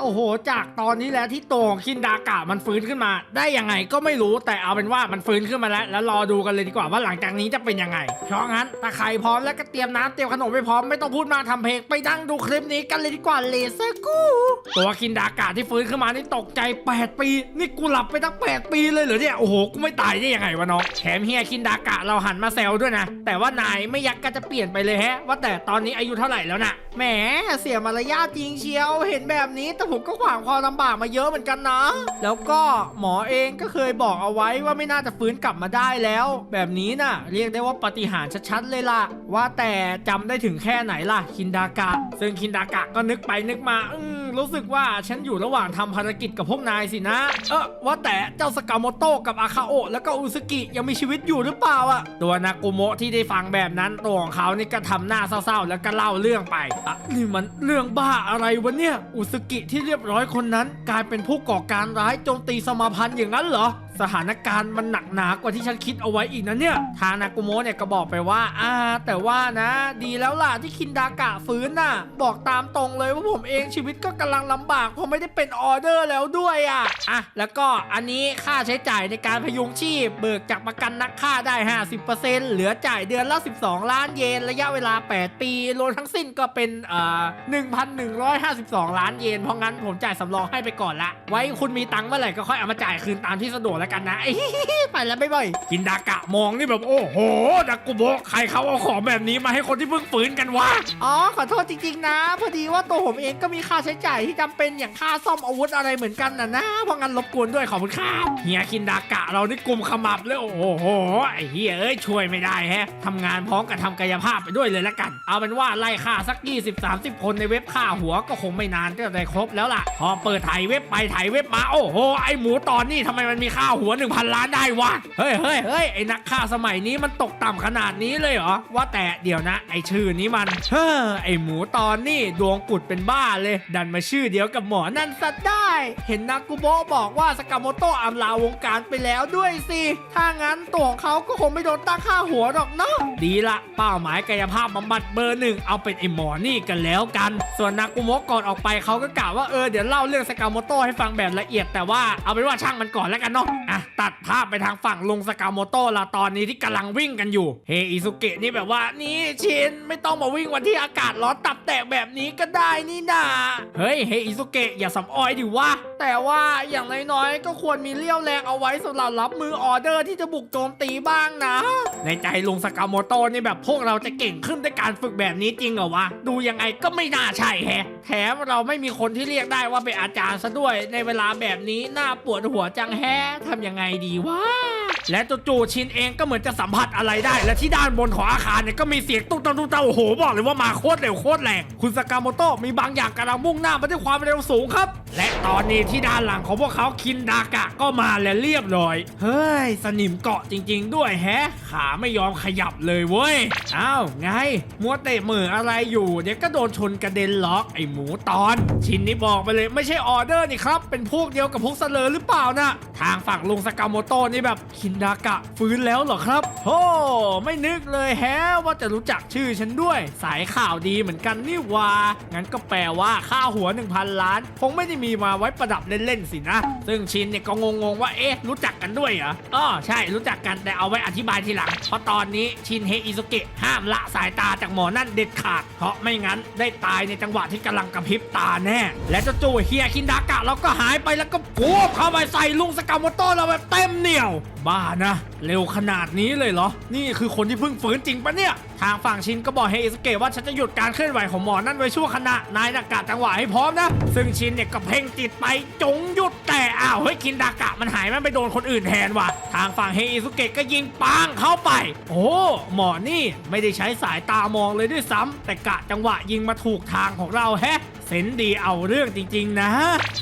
โอ้โห จากตอนนี้แล้วที่ตัวของคินดากะมันฟื้นขึ้นมา ได้ยังไงก็ไม่รู้แต่เอาเป็นว่ามันฟื้นขึ้นมาแล้ว แล้วรอดูกันเลยดีกว่าว่าหลังจากนี้จะเป็นยังไง เพราะงั้นถ้าใครพร้อมแล้วก็เตรียมน้ำเตรียมขนมไปพร้อมไม่ต้องพูดมากทำเพลงไปดังดูคลิปนี้กันเลยดีกว่าเลเซอร์กูตัวคินดากะที่ฟื้นขึ้นมานี่ตกใจ 8 ปี นี่กูหลับไปตั้ง 8 ปีเลยเหรอเนี่ยโอ้โหกูไม่ตายได้ยังไงวะน้องแถมเฮียคินดากะเราหันมาแซวด้วยนะ แต่ว่านายไม่ยักก็จะเปลี่ยนไปเลยแฮะ ว่าแต่ตอนนี้อายุเท่าไหร่แล้วน่ะแหมเสียมารยาทจริงเชียวเห็นแบบนี้แต่ผมก็ขวางความลำบากมาเยอะเหมือนกันนะ แล้วก็หมอเองก็เคยบอกเอาไว้ว่าไม่น่าจะฟื้นกลับมาได้แล้ว แบบนี้น่ะ เรียกได้ว่าปฏิหารชัดๆเลยล่ะ ว่าแต่จำได้ถึงแค่ไหนล่ะคินดากะ ซึ่งคินดากะก็นึกไปนึกมาอืม รู้สึกว่าฉันอยู่ระหว่างทำภารกิจกับพวกนายสินะ เออว่าแต่เจ้าสกาโมโตกับอาคาโอะแล้วก็อุซึกิยังมีชีวิตอยู่หรือเปล่าอะตัวนากุโมะที่ได้ฟังแบบนั้นตัวของเขานี่ก็ทำหน้าเศร้าๆ แล้วก็เล่าเรื่องไปอะนี่มันเรื่องบ้าอะไรวะเนี่ยอุซึกิที่เรียบร้อยคนนั้น กลายเป็นผู้ก่อการร้ายโจมตีสมาพันธ์อย่างนั้นเหรอ สถานการณ์มันหนักหนากว่าที่ฉันคิดเอาไว้อีกนะเนี่ย ทางนากุโมะเนี่ยก็บอกไปว่า อ่า แต่ว่านะ ดีแล้วล่ะที่คินดากะฟื้นน่ะ บอกตามตรงเลยว่าผมเองชีวิตก็กำลังลำบากเพราะไม่ได้เป็นออเดอร์แล้วด้วยอะ อะ แล้วก็อันนี้ค่าใช้จ่ายในการพยุงชีพ เบิกจากประกันนักฆ่าได้ 50%เหลือจ่ายเดือนละ 12 ล้านเยนระยะเวลา 8 ปีรวมทั้งสิ้นก็เป็นเอ่อ1,152 ล้านเยนเพราะงั้นผมจ่ายสำรองให้ไปก่อนละ ไว้คุณมีตังค์เมื่อไหร่ก็ค่อยเอามาจ่ายคืนตามที่สะดวกแล้วกันนะไปแล้วไม่บ่อยๆกินดากะมองนี่แบบโอ้โหดากุโบะใครเขาเอาของแบบนี้มาให้คนที่เพิ่งฟื้นกันวะอ๋อขอโทษจริงๆนะ พอดีว่าตัวผมเองก็มีค่าใช้จ่ายที่จำเป็นอย่างค่าซ่อมอาวุธอะไรเหมือนกันนะนะเพราะงั้นรบกวนด้วยขอบคุณครับเฮียคินดากะเรานี่กลุ่มขมับเลยโอ้โหไอ้เฮียเอ้ยช่วยไม่ได้แฮะทำงานพร้อมกับทำกายภาพไปด้วยเลยละกัน เอาเป็นว่าไล่ฆ่าสัก 20-30 คนในเว็บฆ่าหัวก็คงไม่นานก็จะได้ครบแล้วล่ะ พอเปิดถ่ายเว็บไปถ่ายเว็บมาโอ้โหไอหมูตอนนี้ทำไมมันมีค่าหัว 1,000 ล้านได้วะ เฮ้ยเฮ้ยเฮ้ยไอ้นักฆ่าสมัยนี้มันตกต่ำขนาดนี้เลยเหรอ ว่าแต่เดี๋ยวนะ ไอชื่อนี้มัน เฮ้อไอหมูตอนนี่ดวงกุดเป็นบ้าเลย ดันมาชื่อเดียวกับหมอนั่นซะได้ เห็นนากุโบะบอกว่าสกาโมโตะอำลาวงการไปแล้วด้วยสิ ถ้างั้นตัวของเขาก็คงไม่โดนตั้งค่าหัวหรอกเนาะ ดีละเป้าหมายกายภาพบำบัดเบอร์หนึ่งเอาเป็นไอหมอนี่กันแล้วกัน ส่วนนากุโมะก่อนออกไปเขาก็กล่าวว่าเออเดี๋ยวเล่าเรื่องสกาโมโตะให้ฟังแบบละเอียดแต่ว่าเอาเป็นว่าช่างมันก่อนแล้วกันเนาะอะตัดภาพไปทางฝั่งลุงสกาโมโตะละตอนนี้ที่กำลังวิ่งกันอยู่ เฮอิซุเกะนี่แบบว่านี่ชินไม่ต้องมาวิ่งวันที่อากาศร้อนตับแตกแบบนี้ก็ได้นี่นาเฮ้ยเฮอิซุเกะอย่าสำออยดิวะแต่ว่าอย่างน้อยๆก็ควรมีเลี้ยวแรงเอาไว้สำหรับรับมือออเดอร์ที่จะบุกโจมตีบ้างนะ ในใจลุงสกาโมโตะนี่แบบพวกเราจะเก่งขึ้นด้วยการฝึกแบบนี้จริงเหรอวะดูยังไงก็ไม่น่าใช่แฮะแถมเราไม่มีคนที่เรียกได้ว่าเป็นอาจารย์ซะด้วย ในเวลาแบบนี้น่าปวดหัวจังแฮะทำยังไงดีวะและจู่ๆชินเองก็เหมือนจะสัมผัสอะไรได้ และที่ด้านบนของอาคารเนี่ยก็มีเสียงตุ๊กตาตุ๊กตาโอ้โหบอกเลยว่ามาโคตรเร็วโคตรแรงคุณสกามโตะมีบางอย่างกำลังมุ่งหน้ามาด้วยความเร็วสูงครับ และตอนนี้ที่ด้านหลังของพวกเขาคินดากะก็มาแล้วเรียบร้อย เฮ้ย สนิมเกาะจริง ๆ ด้วยแฮะ ขาไม่ยอมขยับเลยเว้ยอ้าวไง มัวเตะมืออะไรอยู่เดี๋ยวก็โดนชนกระเด็นล็อกไอหมูตอน ชินนี่บอกไปเลยไม่ใช่ออเดอร์นี่ครับเป็นพวกเดียวกับพวกเสลอหรือเปล่านะทางฝั่งลุงสกาโมโตะนี่แบบคินดากะฟื้นแล้วเหรอครับโอ้ไม่นึกเลยแฮะว่าจะรู้จักชื่อฉันด้วย สายข่าวดีเหมือนกันนี่วางั้นก็แปลว่าค่าหัว 1,000 ล้าน คงไม่ได้มีมาไว้ประดับเล่นๆสินะ ซึ่งชินเนี่ยก็งงๆว่าเอ๊ะรู้จักกันด้วยเหรออ๋อใช่รู้จักกันแต่เอาไว้อธิบายทีหลัง เพราะตอนนี้ชินเฮอิซุเกะห้ามละสายตาจากหมอนั่นเด็ดขาด เพราะไม่งั้นได้ตายในจังหวะที่กำลังกระพริบตาแน่ และจู่ๆเฮียคินดากะเราก็หายไปแล้วก็ปูบเข้าไปใส่ลุงสกาโมโตเราแบบเต็มเหนียว บ้านะ เร็วขนาดนี้เลยเหรอ นี่คือคนที่เพิ่งฟื้นจริงปะเนี่ย ทางฝั่งชินก็บอกเฮอิสเกะว่าฉันจะหยุดการเคลื่อนไหวของหมอนั่นไว้ชั่วขณะ นายนักกะจังหวะให้พร้อมนะ ซึ่งชินเนี่ยก็เพ่งจิตไปจงหยุดแต่อ้าวเฮ้ยคินดากะมันหายมันไปโดนคนอื่นแทนว่ะ ทางฝั่งเฮอิสุเกะก็ยิงปังเข้าไป โอ้หมอนี่ไม่ได้ใช้สายตามองเลยด้วยซ้ำแต่กะจังหวะยิงมาถูกทางของเราแฮะ เซนดีเอาเรื่องจริงๆนะ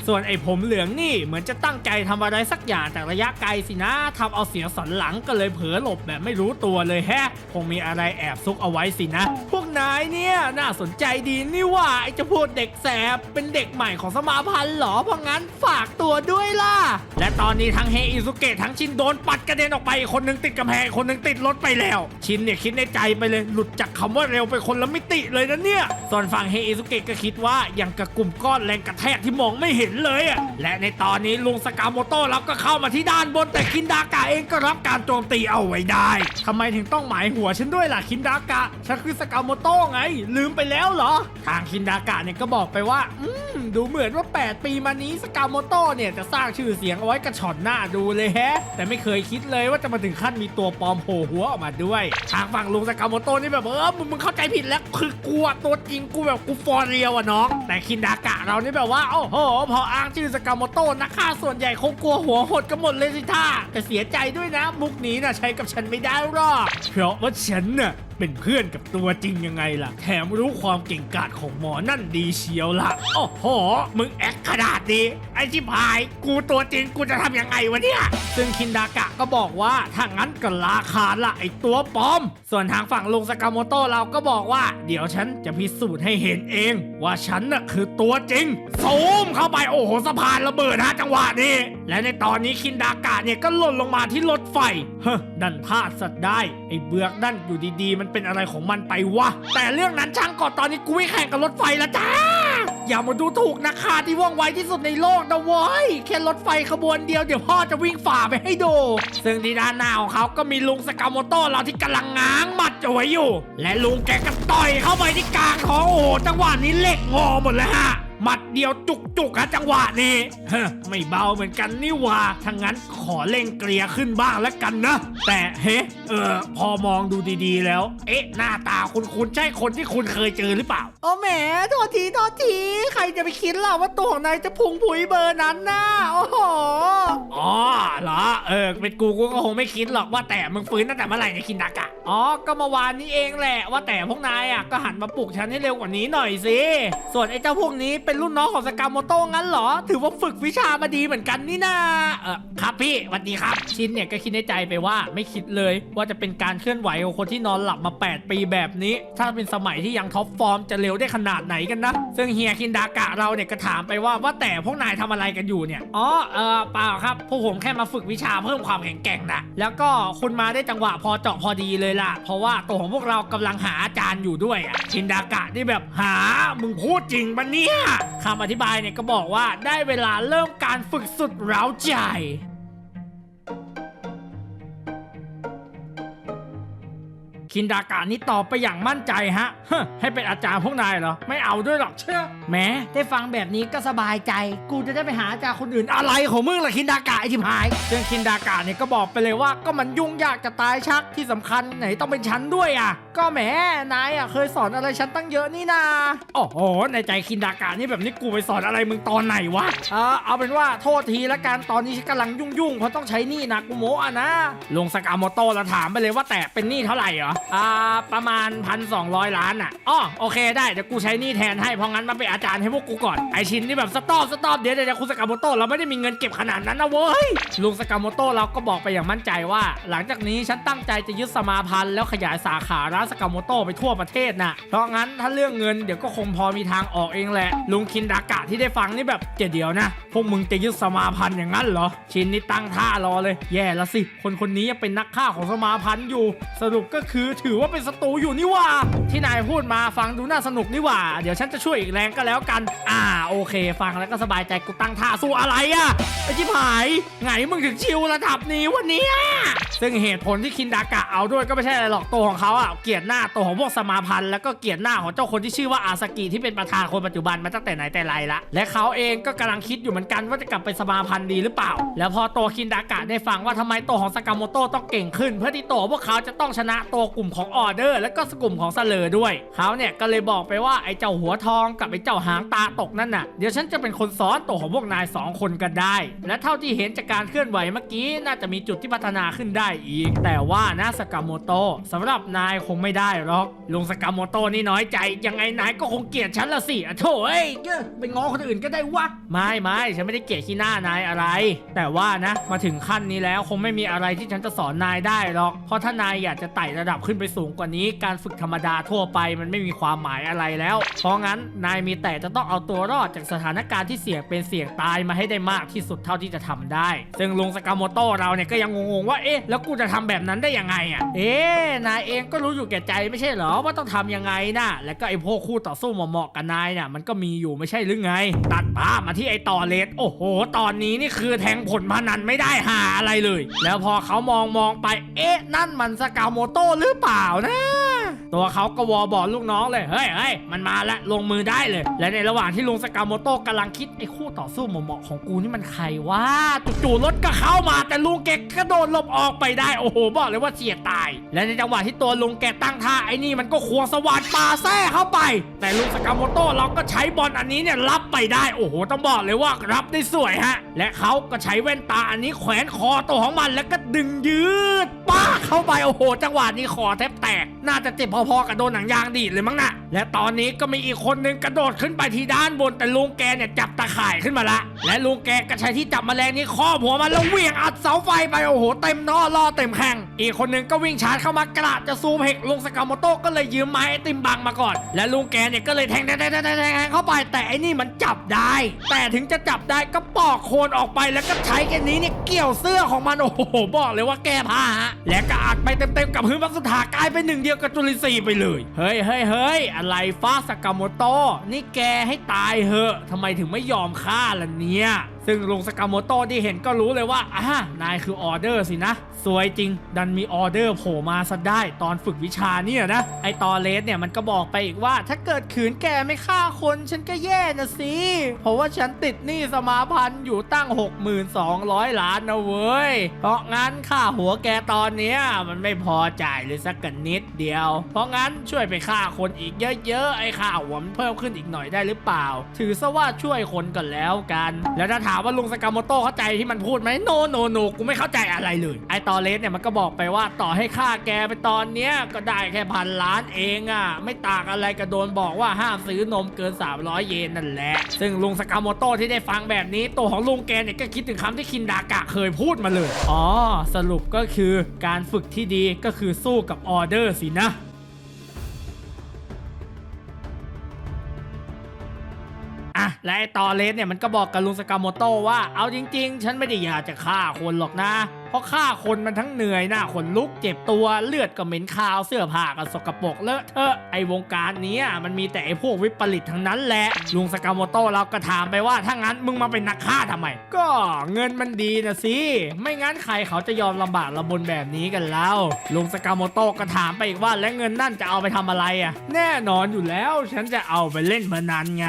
ส่วนไอ้ผมเหลืองนี่เหมือนจะตั้งใจทำอะไรสักอย่างจากระยะไกลสินะทำเอาเสียสันหลังก็เลยเผลอหลบแบบไม่รู้ตัวเลยแฮะ คงมีอะไรแอบซุกเอาไว้สินะ พวกนายเนี่ยน่าสนใจดีนี่ว่าไอ้เจะพูดเด็กแสบเป็นเด็กใหม่ของสมาพันธ์เหรอเพราะงั้นฝากตัวด้วยล่ะ และตอนนี้ทั้งเฮอิซุเกะทั้งชินโดนปัดกระเด็นออกไปคนหนึงติดกำแพงคนหนึงติดรถไปแล้ว ชินเนี่ยคิดในใจไปเลยหลุดจากคำว่าเร็วไปคนละมิติเลยนะเนี่ยส่วนฝั่งเฮอิซุเกะก็คิดว่าอย่างกับกลุ่มก้อนแรงกระแทกที่มองไม่เห็นเลยอะและในตอนนี้ลุงสกาโมโต้เราก็เข้ามาที่ด้านบนแต่คินดากะเองก็รับการโจมตีเอาไว้ได้ทำไมถึงต้องหมายหัวฉันด้วยล่ะคินดากะฉันคือสกาโมโต้ไง ลืมไปแล้วเหรอ ทางคินดากะเนี่ยก็บอกไปว่าอืมดูเหมือนว่า 8 ปีมานี้สกาโมโต้เนี่ยจะสร้างชื่อเสียงเอาไว้กระชอนหน้าดูเลยแฮะ แต่ไม่เคยคิดเลยว่าจะมาถึงขั้นมีตัวปลอมโผล่หัวออกมาด้วย ทางฝั่งลุงสกาโมโต้นี่แบบเออมึงมึงเข้าใจผิดแล้วคือกลัวตัวจริงกูแบบกูฟอร์เรียวอะน้องแต่คินดากะเรานี่แบบว่าโอ้โห พออ้างชื่อสกามโต้นักฆ่าส่วนใหญ่คงกลัวหัวหดกันหมดเลยสิท่าแต่เสียใจด้วยนะมุกนี้นะใช้กับฉันไม่ได้หรอกเพราะว่าฉันน่ะ เป็นเพื่อนกับตัวจริงยังไงล่ะ แถมรู้ความเก่งกาจของหมอนั่นดีเชียวล่ะ โอ้โห มึงแอคขนาดนี้ ไอ้ชิบาย กูตัวจริงกูจะทำยังไงวะเนี่ย ซึ่งคินดากะก็บอกว่าถ้างั้นก็ลาคาญละไอ้ตัวปลอม ส่วนทางฝั่งลุงสกามโตเราก็บอกว่า เดี๋ยวฉันจะพิสูจน์ให้เห็นเอง ว่าฉันน่ะคือตัวจริงซูมเข้าไปโอ้โหสะพานระเบิดฮะจังหวะนี้ และในตอนนี้คินดากะเนี่ยก็หล่นลงมาที่รถไฟเฮ้อดันพลาดสัตว์ได้ไอ้เบือกนั่นอยู่ดีๆมันเป็นอะไรของมันไปวะ แต่เรื่องนั้นช่างก่อนตอนนี้กูไม่แข่งกับรถไฟแล้วจ้า อย่ามาดูถูกนะคาที่ว่องไวที่สุดในโลกนะเว้ยแค่รถไฟขบวนเดียวเดี๋ยวพ่อจะวิ่งฝ่าไปให้ดู ซึ่งที่ด้านหน้าของเขาก็มีลุงสกาโมโต้เราที่กำลังง้างหมัดเอาไว้อยู่ และลุงแกก็ต่อยเข้าไปที่กลางท้องโอ้โหจังหวะนี้เหล็กงอหมดเลยฮะ หมัดเดียวจุกจุกๆฮะจังหวะนี้เฮ้อไม่เบาเหมือนกันนี่หว่าถ้างั้นขอเล่งเกลียขึ้นบ้างแล้วกันนะ แต่เฮ้เออพอมองดูดีๆแล้ว เอ๊ะ หน้าตาคุณๆใช่คนที่คุณเคยเจอหรือเปล่า โอ้แหมโทษทีโทษที ใครจะไปคิดล่ะว่าตัวของนายจะพุงผุยเบอร์นั้นน่ะโอ้โหอ๋อเหรอเออเป็นกูกูก็คงไม่คิดหรอกว่าแต่มึงฟื้นตั้งแต่เมื่อไหร่ในยคินดากะอ๋อก็เมื่อวานนี้เองแหละว่าแต่พวกนายอะก็หันมาปลุกฉันให้เร็วกว่านี้หน่อยสิส่วนไอ้เจ้าพวกนี้เป็นรุ่นน้องของสกาโมโต้งั้นเหรอ ถือว่าฝึกวิชามาดีเหมือนกันนี่นาเออครับพี่สวัสดีครับ ชินเนี่ยก็คิดในใจไปว่าไม่คิดเลยว่าจะเป็นการเคลื่อนไหวของคนที่นอนหลับมา 8 ปีแบบนี้ ถ้าเป็นสมัยที่ยังท็อปฟอร์มจะเร็วได้ขนาดไหนกันนะ ซึ่งเฮียคินดากะเราเนี่ยก็ถามไปว่าว่าแต่พวกนายทำอะไรกันอยู่เนี่ยอ๋อเออเปล่าครับพวกผมแค่มาฝึกวิชาเพิ่มความแข็งแกร่งนะแล้วก็คุณมาได้จังหวะพอเจาะพอดีเลยล่ะ เพราะว่าตัวของพวกเรากำลังหาอาจารย์อยู่ด้วยอะคินดากะนี่แบบหามึงพูดจริงปะเนี่ยคำอธิบายเนี่ยก็บอกว่าได้เวลาเริ่มการฝึกสุดเร้าใจ คินดากานี่ตอบไปอย่างมั่นใจฮะเฮ้อให้เป็นอาจารย์พวกนายเหรอ ไม่เอาด้วยหรอกเชื่อแหม้ได้ฟังแบบนี้ก็สบายใจ กูจะได้ไปหาอาจารย์คนอื่นอะไรของมึงล่ะคินดากะไอทิมหายซึ่งคินดากะเนี่ยก็บอกไปเลยว่าก็มันยุ่งยากจะตายชักที่สำคัญไหนต้องเป็นฉันด้วยอะ ก็แหมนายอะเคยสอนอะไรฉันตั้งเยอะนี่นาโอ้โหในใจคินดากะนี่แบบนี้กูไปสอนอะไรมึงตอนไหนวะเออเอาเป็นว่าโทษทีละกันตอนนี้ฉันกำลังยุ่งๆเพราะต้องใช้หนี้นะกูโมอะนะลุงสกาโมโตเราถามไปเลยว่าแต่เป็นหนี้เท่าไหร่เหรออ่าประมาณพันสองล้านอะอ๋อโอเคได้เดี๋ยวกูใช้หนี่แทนให้เพราะงั้นมาเป็นอาจารย์ให้พวกกูก่อนไอชินนี่แบบสต็อปสต็อปเดี๋ยวเดี๋ยวคุณสกาโมโตะเราไม่ได้มีเงินเก็บขนาดนั้นนะเว้ยลุงสกาโมโตะเราก็บอกไปอย่างมั่นใจว่า หลังจากนี้ฉันตั้งใจจะยึดสมาพันธ์แล้วขยายสาขาร้านสกาโมโตะไปทั่วประเทศน่ะเพราะงั้นถ้าเรื่องเงินเดี๋ยวก็คงพอมีทางออกเองแหละ ลุงคินดากะที่ได้ฟังนี่แบบเดี๋ยวนะ พวกมึงจะยึดสมาพันธ์อย่างนั้นเหรอ ชินนี่ตั้งท่ารอเลย แย่ละสิ คนคนนี้ยังเป็นนักฆ่าของสมาพันธ์อยู่ สรุปก็คือถือว่าเป็นศัตรูอยู่นี่ว่า ที่นายพูดมาฟังดูน่าสนุกนี่ว่า เดี๋ยวฉันจะช่วยอีกแรงก็แล้วกัน อ่าโอเค ฟังแล้วก็สบายใจกูตั้งท่าสู้อะไรอะไอ้ชิบหายไงมึงถึงชิวระดับนี้วันนี้ ซึ่งเหตุผลที่คินดากะเอาด้วยก็ไม่ใช่อะไรหรอกตัวของเขาอะเกลียดหน้าตัวของพวกสมาพันธ์แล้วก็เกลียดหน้าของเจ้าคนที่ชื่อว่าอาสกิที่เป็นประธานคนปัจจุบันมาตั้งแต่ไหนแต่ไรละและเขาเองก็กำลังคิดอยู่เหมือนกันว่าจะกลับไปสมาพันธ์ดีหรือเปล่า แล้วพอตัวคินดากะได้ฟังว่าทำไมตัวของสกาโมโตต้องเก่งขึ้น เพื่อที่ตัวพวกเขาจะต้องชนะตัวกลุ่มของออเดอร์ และก็กลุ่มของเสลอด้วยเขาเนี่ยก็เลยบอกไปว่าไอ้เจ้าหัวทองกับไอ้เจ้าหางตาตกนั่นน่ะเดี๋ยวฉันจะเป็นคนสอนตัวของพวกนายสองคนกันได้ และเท่าที่เห็นจากการเคลื่อนไหวเมื่อกี้น่าจะมีจุดที่พัฒนาขึ้นได้อีก แต่ว่านะสกาโมโตะสำหรับนายคงไม่ได้หรอกลุงสกาโมโตะนี่น้อยใจ ยังไงนายก็คงเกลียดฉันละสิอะโถเอ้ยเอ้ยไปง้อคนอื่นก็ได้วะไม่ไม่ฉันไม่ได้เกลียดขี้หน้านายอะไร แต่ว่านะมาถึงขั้นนี้แล้วคงไม่มีอะไรที่ฉันจะสอนนายได้หรอก เพราะถ้านายอยากจะไต่ระดับขึ้นไปสูงกว่านี้ การฝึกธรรมดาทั่วไปมันไม่มีความหมายอะไรแล้ว เพราะงั้นนายมีแต่จะต้องเอาตัวรอดจากสถานการณ์ที่เสี่ยงเป็นเสี่ยงตายมาให้ได้มากที่สุดเท่าที่จะทำได้ ซึ่งลุงสกามโมโตเราเนี่ยก็ยังงงๆว่าเอ๊ะแล้วกูจะทำแบบนั้นได้ยังไงอะ เอ๊ะนายเองก็รู้อยู่แก่ใจไม่ใช่เหรอว่าต้องทำยังไงนะแล้วก็ไอ้พวกคู่ต่อสู้เหมาะกับนายน่ะมันก็มีอยู่ไม่ใช่หรือไง ตัดภาพมาที่ไอ้ต่อเลสโอ้โห ตอนนี้นี่คือแทงผลพนันไม่ได้หาอะไรเลย แล้วพอเขามองมองไป เอ๊ะ นั่นมันสกาวโมโต้หรือเปล่านะ ตัวเขาก็วอบอกลูกน้องเลย เฮ้ยเฮ้ยมันมาแล้วลงมือได้เลย และในระหว่างที่ลุงสกาโมโต้กำลังคิดไอ้คู่ต่อสู้เหมาะๆของกูนี่มันใครวะจู่ๆรถก็เข้ามาแต่ลุงแกกระโดดหลบออกไปได้โอ้โหบอกเลยว่าเฉียตาย และในจังหวะที่ตัวลุงแกตั้งท่าไอ้นี่มันก็ควงสว่านปาแซ่เข้าไป แต่ลุงสกาโมโต้เราก็ใช้บอลอันนี้เนี่ยรับไปได้โอ้โหต้องบอกเลยว่ารับได้สวยฮะ และเขาก็ใช้แว่นตาอันนี้แขวนคอตัวของมันแล้วก็ดึงยืดป้าเข้าไปโอ้โห จังหวะนี้คอแทบแตก น่าจะเจ็บพพอๆกับโดนหนังยางดีดเลยมั้งนะ และตอนนี้ก็มีอีกคนนึงกระโดดขึ้นไปที่ด้านบนแต่ลุงแกเนี่ยจับตะข่ายขึ้นมาละ และลุงแกก็ใช้ที่จับแมลงนี้ครอบหัวมันแล้วเหวี่ยงอัดเสาไฟไปโอ้โหเต็มนอล่อเต็มแข้งอีกคนนึงก็วิ่งชาร์จเข้ามากระจะซูมเฮกลุงสกามโมโต้ก็เลยยืมไม้ไอติมบังมาก่อน และลุงแกเนี่ยก็เลยแทงแทงแทงแทงแทงเข้าไปแต่ไอ้นี่มันจับได้ แต่ถึงจะจับได้ก็ปอกโคนออกไปแล้วก็ใช้แค่นี้เนี่ยเกี่ยวเสื้อของมันโอ้โหบอกเลยว่าแก้ผ้าฮะและก็อัดไปเต็มๆกับพื้นวัสถากลายเป็นหนึ่งเดียวกับจุลินทรีย์ไปเลยเฮ้ยเฮ้ยเฮ้ยอะไรฟ้าสกามโมโต้นี่แกให้ตายเหอะทำไมถึงไม่ยอมฆ่าล่ะเนี่ย ซึ่งลุงสกามโมโต้ที่เห็นก็รู้เลยว่าอ่านายคือออเดอร์สินะ สวยจริง ดันมีออเดอร์โผล่มาซะได้ตอนฝึกวิชาเนี่ยนะ ไอตอเลสเนี่ยมันก็บอกไปอีกว่า ถ้าเกิดขืนแกไม่ฆ่าคน ฉันก็แย่นะสิ เพราะว่าฉันติดหนี้สมาพันธ์อยู่ตั้ง 6200 ล้านนะเว้ย เพราะงั้นค่าหัวแกตอนเนี้ยมันไม่พอจ่ายเลยสักกันนิดเดียว เพราะงั้นช่วยไปฆ่าคนอีกเยอะๆไอ้ค่าหัวมันเพิ่มขึ้นอีกหน่อยได้หรือเปล่า ถือซะว่าช่วยคนกันแล้วกัน แล้วถ้าถามว่าลุงสกามโมโต้เข้าใจที่มันพูดไหมโนโนโนกูไม่เข้าใจอะไรเลย ไอตอเลสเนี่ยมันก็บอกไปว่าต่อให้ค่าแกไปตอนเนี้ยก็ได้แค่พันล้านเองอะ่ะ ไม่ต่างอะไรกับโดนบอกว่าห้ามซื้อนมเกิน 300 เยนนั่นแหละ ซึ่งลุงสกามโมโต้ที่ได้ฟังแบบนี้ตัวของลุงแกเนี่ยก็คิดถึงคำที่คินดากะเคยพูดมาเลย อ๋อ สรุปก็คือการฝึกที่ดีก็คือสู้กับออเดอร์สินะ และไอ้ตอเลสเนี่ยมันก็บอกกับลุงสกามโมโตว่า เอาจริง ๆ ฉันไม่ได้อยากจะฆ่าคนหรอกนะ เพราะฆ่าคนมันทั้งเหนื่อยหน้าขนลุกเจ็บตัวเลือดก็เหม็นคาวเสื้อผ้าก็สกปรกเลอะเทอะไอวงการนี้มันมีแต่ไอพวกวิปริตทั้งนั้นแหละลุงสกามโมโต้เราก็ถามไปว่าถ้างั้นมึงมาเป็นนักฆ่าทำไม ก็เงินมันดีนะสิ ไม่งั้นใครเขาจะยอมลำบากลำบนแบบนี้กันแล้วลุงสกามโมโต้ก็ถามไปอีกว่าและเงินนั่นจะเอาไปทำอะไรอะ แน่นอนอยู่แล้วฉันจะเอาไปเล่นพนันไง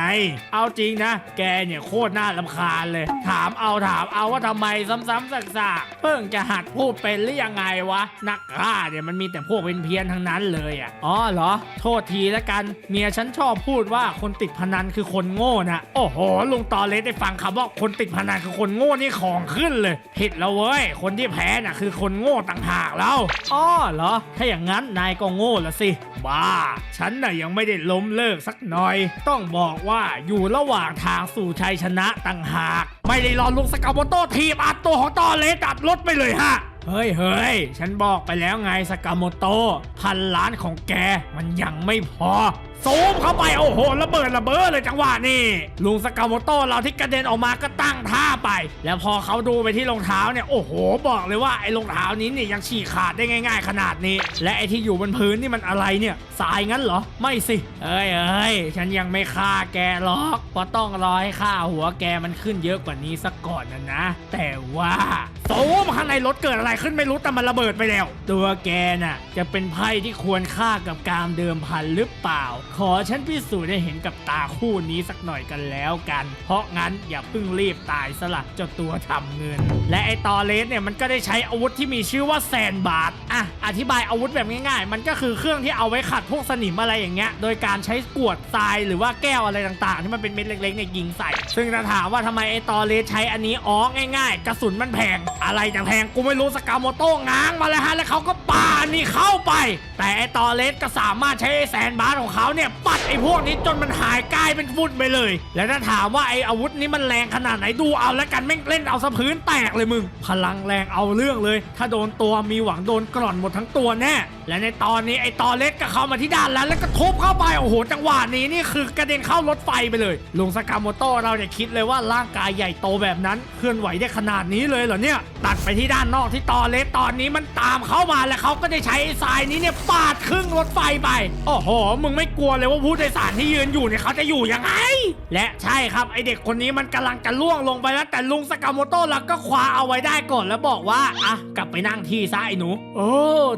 เอาจริงนะ แกเนี่ยโคตรน่าลำคาญเลย ถามเอาถามเอาว่าทำไมซ้ำๆซักๆเพิ่งจะหัดพูดเป็นหรือยังไงวะ นักฆ่าเนี่ยมันมีแต่พวกเป็นเพี้ยนๆทั้งนั้นเลยอะอ๋อเหรอ โทษทีแล้วกัน เมียฉันชอบพูดว่าคนติดพนันคือคนโง่นะโอ้โหลุงตอเลสได้ฟังคำว่าคนติดพนันคือคนโง่นี่ของขึ้นเลย ผิดแล้วเว้ย คนที่แพ้น่ะคือคนโง่ต่างหากแล้วอ๋อเหรอ ถ้าอย่างนั้นนายก็โง่ละสิ บ้า ฉันน่ะยังไม่ได้ล้มเลิกสักหน่อย ต้องบอกว่าอยู่ระหว่างทางสู่ชัยชนะต่างหาก ไม่ได้รอลุงสกาวโมโต้ทีบอัดตัวของตอเลสตัดรถไปเลยฮะ เฮ้ยเฮ้ยฉันบอกไปแล้วไงสกาโมโตพันล้านของแกมันยังไม่พอซูมเข้าไปโอ้โหระเบิดระเบ้อเลยจังหวะนี่ลุงสกาโมโตเราที่กระเด็นออกมาก็ตั้งท่าไป แล้วพอเขาดูไปที่รองเท้าเนี่ยโอ้โห บอกเลยว่าไอ้รองเท้านี้เนี่ยยังฉีกขาดได้ง่าย ๆ ขนาดนี้ และไอ้ที่อยู่บนพื้นนี่มันอะไรเนี่ยทรายงั้นเหรอไม่สิเอ้ยเอ้ยฉันยังไม่ฆ่าแกหรอกเพราะต้องรอให้ค่าหัวแกมันขึ้นเยอะกว่านี้สักก่อนนะนะ แต่ว่าโซ่ข้างใน รถเกิดอะไรขึ้นไม่รู้แต่มันระเบิดไปแล้ว ตัวแกน่ะ จะเป็นไพ่ที่ควรฆ่ากับการเดิมพันหรือเปล่า ขอฉันพิสูจน์ให้เห็นกับตาคู่นี้สักหน่อยกันแล้วกัน เพราะงั้นอย่าเพิ่งรีบตายสลักเจ้าตัวทำเงิน และไอตอเลสเนี่ยมันก็ได้ใช้อาวุธที่มีชื่อว่าแซนบาร์อะอธิบายอาวุธแบบง่ายๆ มันก็คือเครื่องที่เอาไว้ขัดพวกสนิมอะไรอย่างเงี้ย โดยการใช้กวดทรายหรือว่าแก้วอะไรต่างๆ ที่มันเป็นเม็ดเล็กๆเนี่ยยิงใส่ ซึ่งถ้าถามว่าทำไมไอตอเลสใช้อันนี้อ๋อง่าย ๆ กระสุนมันแพง อะไรจะแพงกูไม่รู้สกาโมโต้ง้างมาแล้วฮะแล้วเขาก็ปานี่เข้าไป แต่ไอตอเลสก็สามารถใช้แซนบาร์ของเขาเนี่ยปัดไอ้พวกนี้จนมันหายกลายเป็นฝุ่นไปเลย แล้วถ้าถามว่าไอ้อาวุธนี้มันแรงขนาดไหนดูเอาแล้วกันแม่งเล่นเอาสะพื้นแตกเลยมึง พลังแรงเอาเรื่องเลย ถ้าโดนตัวมีหวังโดนกร่อนหมดทั้งตัวแน่และในตอนนี้ไอ้ตอเล็กก็เข้ามาที่ด้านแล้วแล้วก็ทุบเข้าไปโอ้โหจังหวะนี้นี่คือกระเด็นเข้ารถไฟไปเลยลุงสกามโมโต้เราจะคิดเลยว่าร่างกายใหญ่โตแบบนั้นเคลื่อนไหวได้ขนาดนี้เลยเหรอเนี่ยตัดไปที่ด้านนอกที่ตอเล็กตอนนี้มันตามเข้ามาแล้วเขาก็ได้ใช้ไอ้ทรายนี้เนี่ยปาดครึ่งรถไฟไป โอ้โห มึงไม่กลัวเลยว่าผู้โดยสารที่ยืนอยู่เนี่ยเขาจะอยู่ยังไง และใช่ครับไอเด็กคนนี้มันกำลังจะล่วงลงไปแล้ว แต่ลุงสกามโมโต้เราก็คว้าเอาไว้ได้ก่อนแล้วบอกว่าอะกลับไปนั่งที่ซะไอ้หนู โอ้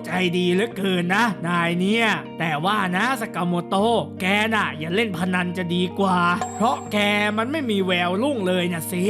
ใจดีเหลือเกินนะ นายเนี่ย แต่ว่านะสกามโมโต้แกน่ะ อย่าเล่นพนันจะดีกว่า เพราะแกมันไม่มีแววรุ่งเลยนะสิ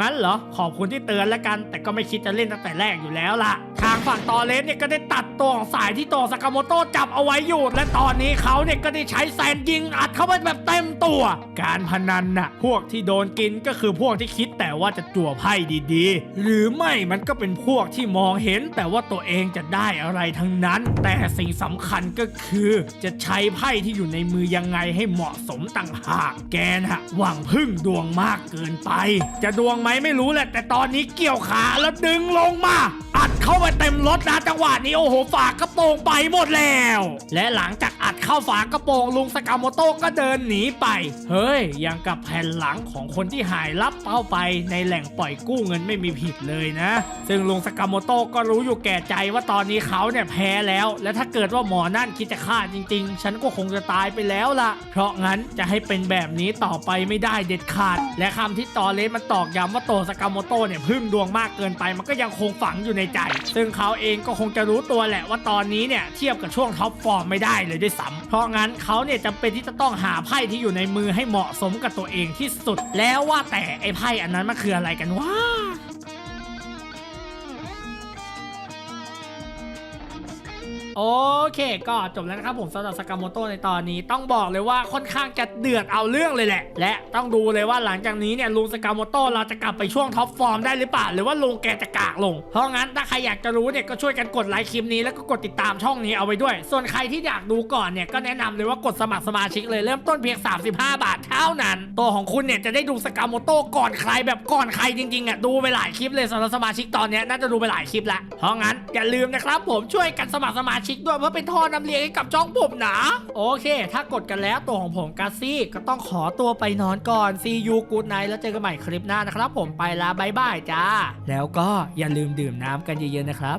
งั้นเหรอขอบคุณที่เตือนแล้วกัน แต่ก็ไม่คิดจะเล่นตั้งแต่แรกอยู่แล้วล่ะ ทางฝั่งตอเลสเนี่ยก็ได้ตัดตัวของสายที่ตัวสกามโมโต้จับเอาไว้อยู่ และตอนนี้เขาเนี่ยก็ได้ใช้แซนยิงอัดเข้าไปแบบเต็มตัว การพนันน่ะพวกที่โดนกินก็คือพวกที่คิดแต่ว่าจะจั่วไพ่ดีๆ หรือไม่มันก็เป็นพวกที่มองเห็น แต่ว่าตัวเองจะได้อะไรทั้งนั้น แต่สิ่งสำคัญก็คือจะใช้ไพ่ที่อยู่ในมือยังไงให้เหมาะสมต่างหาก แกน่ะหวังพึ่งดวงมากเกินไป จะดวงไหมไม่รู้แหละ แต่ตอนนี้เกี่ยวขาแล้วดึงลงมา อัดเข้าไปเต็มรถนะจังหวะนี้โอ้โหฝากระโปรงไปหมดแล้ว และหลังจากอัดเข้าฝากระโปรงลุงสกามโมโต้ก็เดินหนีไป เฮ้ยยังกับแผ่นหลังของคนที่หายลับเป้าไปในแหล่งปล่อยกู้เงินไม่มีผิดเลยนะ ซึ่งลุงสกามโมโต้ก็รู้อยู่แก่ใจว่าตอนนี้เขาเนี่ยแพ้แล้ว และถ้าเกิดว่าหมอนั่นคิดจะฆ่าจริง ๆ ฉันก็คงจะตายไปแล้วล่ะ เพราะงั้นจะให้เป็นแบบนี้ต่อไปไม่ได้เด็ดขาด และคำที่ตอเลสมันตอกย้ำว่าโตสกามโมโต้เนี่ยพึ่งดวงมากเกินไปมันก็ยังคงฝังอยู่ในใจ ซึ่งเขาเองก็คงจะรู้ตัวแหละว่าตอนนี้เนี่ยเทียบกับช่วงท็อปฟอร์มไม่ได้เลยด้วยซ้ำเพราะงั้นเขาเนี่ยจำเป็นที่จะต้องหาไพ่ที่อยู่ในมือให้เหมาะสมกับตัวเองที่สุด แล้วว่าแต่ไอ้ไพ่อันนั้นมันคืออะไรกันวะ โอเค ก็จบแล้วนะครับผมสำหรับสกามโมโตในตอนนี้ต้องบอกเลยว่าค่อนข้างจะเดือดเอาเรื่องเลยแหละ และต้องดูเลยว่าหลังจากนี้เนี่ยลุงสกามโมโตเราจะกลับไปช่วงท็อปฟอร์มได้หรือเปล่าหรือว่าลุงแกจะกากลง เพราะงั้นถ้าใครอยากจะรู้เนี่ยก็ช่วยกันกดไลค์คลิปนี้แล้วก็กดติดตามช่องนี้เอาไว้ด้วย ส่วนใครที่อยากดูก่อนเนี่ยก็แนะนำเลยว่ากดสมัครสมาชิกเลยเริ่มต้นเพียง 35 บาทเท่านั้น ตัวของคุณเนี่ยจะได้ดูสกามโมโตก่อนใครแบบก่อนใครจริงๆอะดูไปหลายคลิปเลยสำหรับสมาชิกตอนนี้น่าจะดูไปหลายคลิปละเพราะงั้นอย่าลืมนะครับผมช่วยกันสมัครสมาชิกชิคด้วยเพื่อเป็นท่อนำเลี้ยงให้กับจ่องผมนะ โอเค ถ้ากดกันแล้วตัวของผมกาซี่ก็ต้องขอตัวไปนอนก่อนซียูกูดไนแล้วเจอกันใหม่คลิปหน้านะครับผมไปละบายบายจ้า แล้วก็อย่าลืมดื่มน้ำกันเยอะๆนะครับ